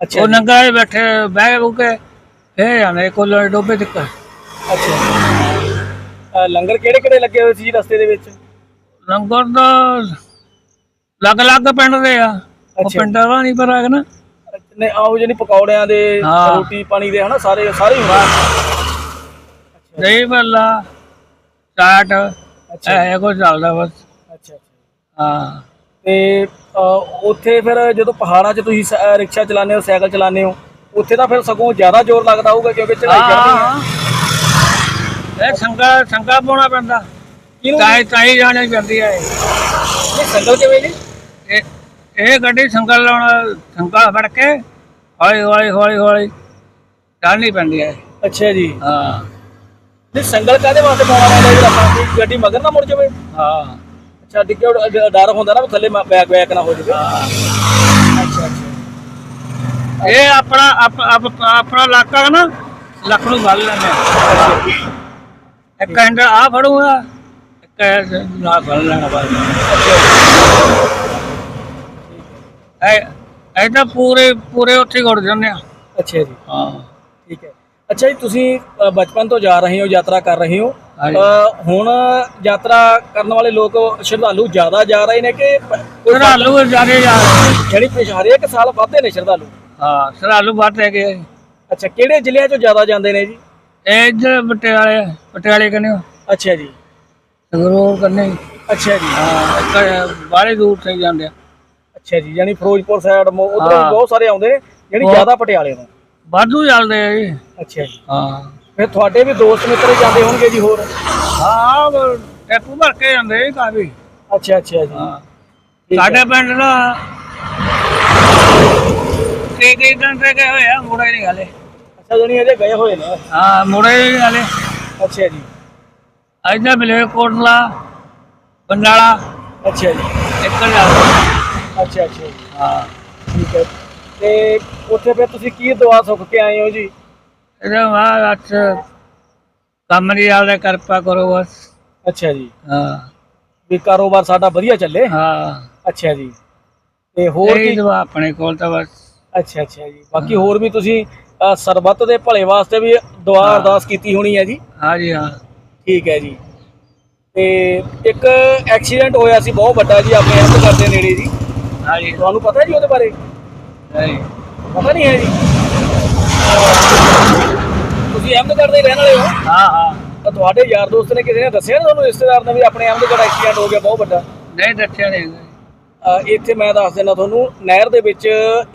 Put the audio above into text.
ਅੱਛਾ ਉਹ ਨੰਗਾ ਹੀ ਬੈਠੇ ਬਹਿ ਬੁਕੇ ਫੇਰ ਆਨੇ ਕੋਲ ਡੋਬੇ ਤੱਕ। ਅੱਛਾ। ਲੰਗਰ ਕਿਹੜੇ ਕਿਹੜੇ ਲੱਗੇ ਹੋਏ ਸੀ ਜੀ ਰਸਤੇ ਦੇ ਵਿੱਚ? ਲੰਗਰ ਦਾ ਲੱਗ ਲੱਗ ਪਿੰਡ ਦੇ ਆ। ਉਹ। ਪਿੰਡਾਂ ਦਾ ਨਹੀਂ ਪਤਾ ਹੈ ਨਾ। ਨੇ ਆਓ ਜਾਨੀ ਪਕੌੜਿਆਂ ਦੇ। ਰੋਟੀ ਪਾਣੀ ਦੇ ਹਨਾ ਸਾਰੇ ਸਾਰੇ ਹੀ ਹੋਣਾ ਦਹੀਂ ਬੱਲਾ ਚਾਟ ਅੱਛਾ। ਇਹ ਕੁਝ ਚੱਲਦਾ ਬਸ। ਅੱਛਾ ਅੱਛਾ। ਹਾਂ। ਤੇ ਉੱਥੇ ਫਿਰ ਜਦੋਂ ਪਹਾੜਾਂ 'ਚ ਤੁਸੀਂ ਰਿਕਸ਼ਾ ਚਲਾਉਂਦੇ ਹੋ ਸਾਈਕਲ ਚਲਾਉਂਦੇ ਹੋ ਉੱਥੇ ਤਾਂ ਫਿਰ ਸਗੋਂ ਜ਼ਿਆਦਾ ਜ਼ੋਰ ਲੱਗਦਾ ਹੋਊਗਾ ਕਿਉਂਕਿ ਚੜ੍ਹਾਈ ਚੜ੍ਹਦੀ ਹੈ। ਇਹ ਸੰਗਾ ਸੰਗਾ ਪਾਉਣਾ ਪੈਂਦਾ। ਤਾਈ ਤਾਈ ਜਾਣੀ ਪੈਂਦੀ ਹੈ ਇਹ। ਇਹ ਸੰਗਲ ਕਿਵੇਂ ਜੀ? ਇਹ ਇਹ ਗੱਡੀ ਸੰਗਲ ਲਾਉਣਾ ਸੰਗਾ ਫੜ ਕੇ ਹੌਲੀ ਹੌਲੀ ਹੌਲੀ ਹੌਲੀ ਚੱਲਣੀ ਪੈਂਦੀ ਹੈ। ਅੱਛਾ ਜੀ। ਹਾਂ। ਨਹੀਂ ਸੰਗਲ ਕਾਦੇ ਵਾਸਤੇ ਪਾਉਣਾ ਪੈਂਦਾ ਜੀ? ਆਪਾਂ ਕੋਈ ਗੱਡੀ ਮਗਰ ਨਾ ਮੁੜ ਜਾਵੇ। ਹਾਂ। ਅੱਛਾ ਡਿੱਗੇ ਉਡ- ਡ- ਡਰ ਹੁੰਦਾ ਨਾ ਵੀ ਥੱਲੇ ਮ- ਬੈਕ ਬੈਕ ਨਾ ਹੋ ਜਾਵੇ। ਹਾਂ। ਅੱਛਾ ਅੱਛਾ ਇਹ ਆਪਣਾ ਆਪ- ਆਪ- ਆਪਣਾ ਇਲਾਕਾ ਹੈ ਨਾ ਲੱਖ ਨੂੰ ਗੱਲ ਲੈਣੇ ਇੱਕ ਹੈਂਡ ਆ ਫੜੂਗਾ ਇੱਕ ਨਾ ਫੜ ਲੈਣਾ ਬਾਅਦ ਐ ਐ ਤਾਂ ਪੂਰੇ ਪੂਰੇ ਉੱਥੇ ਗੁੜ ਜਾਂਦੇ ਆ। ਅੱਛਾ ਜੀ। ਹਾਂ। ਠੀਕ ਹੈ। ਅੱਛਾ ਜੀ ਤੁਸੀਂ ਅ, ਬਚਪਨ ਤੋਂ ਜਾ ਰਹੇ ਹੋ ਯਾਤਰਾ ਕਰ ਰਹੇ ਹੋ। ਅ, ਹੁਣ ਯਾਤਰਾ ਕਰਨ ਵਾਲੇ ਲੋਕ ਸ਼ਰਧਾਲੂ ਜ਼ਿਆਦਾ ਜਾ ਰਹੇ ਨੇ ਕਿ ਪ- ਕੋਈ ਸਰਾਲੂ ਜਾਦੇ ਜਾ ਜਿਹੜੀ ਪਿਛ ਹਰੇਕ ਸਾਲ ਵੱਧਦੇ ਨੇ ਸ਼ਰਧਾਲੂ? ਹਾਂ ਸਰਾਲੂ ਬਾਤ ਹੈ ਕਿ ਅੱਛਾ ਕਿਹੜੇ ਜ਼ਿਲ੍ਹਿਆਂ 'ਚੋਂ ਜ਼ਿਆਦਾ ਜਾਂਦੇ ਨੇ ਜੀ? ਇਹ ਇੱਧਰ ਪਟਿਆਲੇ ਪਟਿਆਲੇ ਕਨੇ ਅੱਛਾ ਜੀ। ਸੰਗਰੂਰ ਕਨੇ ਅੱਛਾ ਜੀ। ਹਾਂ ਬਾਹਲੇ ਦੂਰ ਤੇ ਜਾਂਦੇ ਆ। ਅੱਛਾ ਜੀ ਯਾਨੀ ਫਿਰੋਜ਼ਪੁਰ ਸਾਈਡ ਉਧਰ ਹਾਂ। ਬਹੁਤ ਸਾਰੇ ਆਉਂਦੇ ਨੇ ਜਿਹੜੀ ਬਹੁਤ- ਜ਼ਿਆਦਾ ਪਟਿਆਲੇ ਤੋਂ। ਵਾਧੂ ਚੱਲਦੇ ਆ ਜੀ। ਅੱਛਾ ਜੀ। ਹਾਂ। ਫਿਰ ਤੁਹਾਡੇ ਵੀ ਦੋਸਤ ਮਿੱਤਰ ਜਾਂਦੇ ਹੋਣਗੇ ਜੀ ਹੋਰ? ਹਾਂ ਟੈਪੂ ਭਰ ਕੇ ਜਾਂਦੇ ਜੀ ਕਾਫੀ। ਅੱਛਾ ਅੱਛਾ ਜੀ। ਹਾਂ। ਠੀਕ ਹੈ। ਸਾਡੇ ਪਿੰਡ ਦਾ ਤੇ ਤੇ ਗਏ ਹੋਏ ਆ ਮੁੜੇ ਨਹੀਂ ਹਲੇ। ਅੱਛਾ ਜਣੀ ਇਹਦੇ ਗਏ ਹੋਏ ਨੇ। ਹਾਂ ਮੁੜੇ ਨਹੀਂ ਹਲੇ। ਅੱਛਾ ਜੀ। ਇੱਧਰ ਮਿਲੇ ਕੋਟਲਾ ਬੰਡਾਲਾ। ਅੱਛਾ ਜੀ। ਇੱਕ ਜਾ ਅੱਛਾ ਅੱਛਾ ਜੀ। ਹਾਂ। ਠੀਕ ਹੈ। ਤੇ ਉੱਥੇ ਫਿਰ ਤੁਸੀਂ ਕੀ ਦੁਆ ਸੁੱਖ ਕੇ ਆਏ ਹੋ ਜੀ? ਇਹਦੇ ਬਾਅਦ ਅੱਛ। ਕੰਮ ਦੀ ਆਲੇ ਕਿਰਪਾ ਕਰੋ ਬਸ। ਅੱਛਾ ਜੀ। ਹਾਂ। ਵੀ ਕਾਰੋਬਾਰ ਸਾਡਾ ਵਧੀਆ ਚੱਲੇ। ਹਾਂ। ਅੱਛਾ ਜੀ। ਤੇ ਹੋਰ ਕੀ? ਦਵਾ ਆਪਣੇ ਕੋਲ ਤਾਂ ਬਸ। ਅੱਛਾ ਅੱਛਾ ਜੀ। ਬਾਕੀ ਹੋਰ ਵੀ ਤੁਸੀਂ ਅ, ਸਰਬੱਤ ਦੇ ਭਲੇ ਵਾਸਤੇ ਵੀ ਦੁਆ ਹਾਂ। ਅਰਦਾਸ ਕੀਤੀ ਹੋਣੀ ਹੈ ਜੀ। ਹਾਂ ਜੀ ਹਾਂ। ਠੀਕ ਹੈ ਜੀ। ਤੇ ਇੱਕ ਐਕਸੀਡੈਂਟ ਹੋਇਆ ਸੀ ਬਹੁਤ ਵੱਡਾ ਜੀ ਆਪਣੇ ਅਹਿਮਦਗੜ੍ਹ ਦੇ ਨੇੜੇ ਜੀ। ਹਾਂ ਜੀ। ਤੁਹਾਨੂੰ ਪਤਾ ਜੀ ਉਹਦੇ ਬਾਰੇ? ਨਹੀਂ। ਪਤਾ ਨਹੀਂ ਹੈ ਜੀ। ਤੁਸੀਂ ਅਹਿਮਦਗੜ੍ਹ ਦੇ ਰਹਿਣ ਵਾਲੇ ਹੋ? ਹਾਂ ਹਾਂ। ਤਾਂ ਤੁਹਾਡੇ ਯਾਰ ਦੋਸਤ ਨੇ ਕਿਸੇ ਨੇ ਦੱਸਿਆ ਨਾ ਤੁਹਾਨੂੰ ਰਿਸ਼ਤੇਦਾਰ ਨੇ ਵੀ ਆਪਣੇ ਅਹਿਮਦਗੜ੍ਹ ਐਕਸੀਡੈਂਟ ਹੋ ਗਿਆ ਬਹੁਤ ਵੱਡਾ? ਨਹੀਂ ਦੱਸਿਆ ਨਹੀਂ ਅ, ਇੱਥੇ ਮੈਂ ਦੱਸ ਦਿੰਦਾ ਤੁਹਾਨੂੰ ਨਹਿਰ ਦੇ ਵਿੱਚ